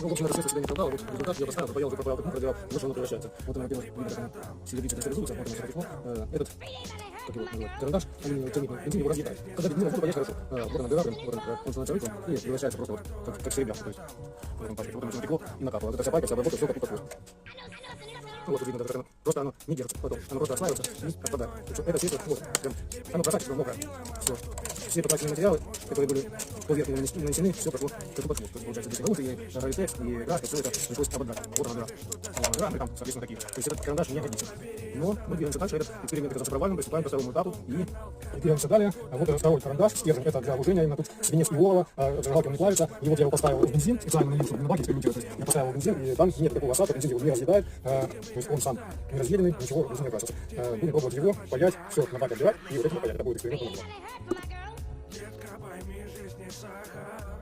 Ну, в общем, это средство себя не оправдало, вот результат я поставил, попаял, поправил, как проделал, и вот оно превращается. Вот она, во-первых, серебрится, кристаллизуется, вот оно все письмо. Э, Этот, как его называют, карандаш, он тянет бензин, его разъедает. Когда бензин работает, понять хорошо. Э, Вот она дыра, вот она, э, он становится рыхлым и превращается просто вот, как, как серебряк, то есть. Вот он пачкает, вот оно все натекло и накапало. Вот эта вся пайка, вся обработка, все как ну, вот тут видно, как оно, просто оно не держится, потом оно просто отслаивается и отпадает. Это средство, вот, прям, оно прозрачное, мокрое, все. Все потраченные материалы, которые были поверх нанесены, все прошло как под хвост. То есть, получается, здесь и грунт, и раритет, и краска, все это пришлось ободрать. Вот она дыра. Она дыра, и там, соответственно, такие. То есть этот карандаш не годится. Но мы двигаемся дальше, этот эксперимент оказался провальным, приступаем ко второму этапу и двигаемся далее. А Вот второй карандаш, стержень, это для вооружения, именно тут свинец и олово, а не плавится. И вот я его поставил в бензин, специально налил, чтобы на баке есть я поставил в бензин, и там нет такого осадка, бензин его не разъедает, а, то есть он сам не разъеденный, ничего не окрасился. А, Будем пробовать его паять, все на бак отбирать, и вот этим паять. Это будет эксперимент номер два. Детка, пойми, жизнь не сахар